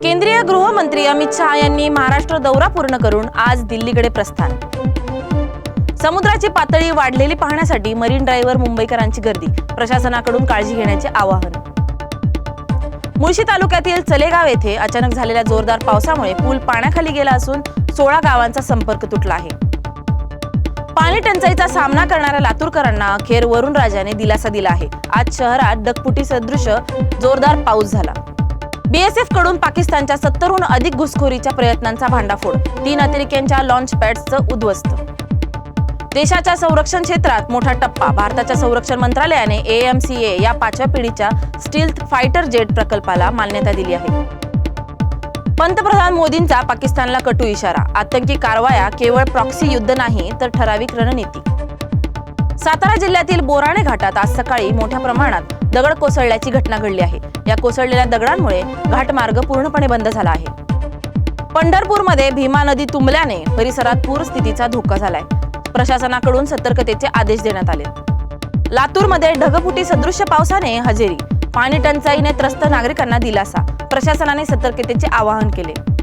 केंद्रीय गृहमंत्री अमित शहा यांनी महाराष्ट्र दौरा पूर्ण करून आज दिल्लीकडे प्रस्थान. समुद्राची पातळी वाढलेली पाहण्यासाठी मरीन ड्राईव्हवर मुंबईकरांची गर्दी प्रशासनाकडून काळजी घेण्याचे आवाहन. मुळशी तालुक्यातील चलेगाव येथे अचानक झालेल्या जोरदार पावसामुळे पूल पाण्याखाली गेला असून सोळा गावांचा संपर्क तुटला आहे. पाणी टंचाईचा सामना करणाऱ्या लातूरकरांना अखेर वरुण राजाने दिलासा दिला आहे. आज शहरात डगपुटी सदृश जोरदार पाऊस झाला. बीएसएफकडून पाकिस्तानच्या सत्तरहून अधिक घुसखोरीच्या प्रयत्नांचा भांडाफोड. तीन अतिरेक्यांच्या लॉन्च पॅडचं उद्ध्वस्त. देशाच्या संरक्षण क्षेत्रात मोठा टप्पा. भारताच्या संरक्षण मंत्रालयाने एएमसीए या पाचव्या पिढीच्या स्टील्थ फायटर जेट प्रकल्पाला मान्यता दिली आहे. पंतप्रधान मोदींचा पाकिस्तानला कटू इशारा. आतंकी कारवाया केवळ प्रॉक्सी युद्ध नाही तर ठराविक रणनीती. सातारा जिल्ह्यातील बोराणे घाटात आज सकाळी मोठ्या प्रमाणात दगड कोसळल्याची घटना घडली आहे. या कोसळलेल्या दगडांमुळे घाटमार्ग पूर्णपणे बंद झाला आहे. पंढरपूरमध्ये भीमा नदी तुंबल्याने परिसरात पूर स्थितीचा धोका झालाय. प्रशासनाकडून सतर्कतेचे आदेश देण्यात आले. लातूरमध्ये ढगफुटी सदृश्य पावसाने हजेरी. पाणी टंचाईने त्रस्त नागरिकांना दिलासा. प्रशासनाने सतर्कतेचे आवाहन केले.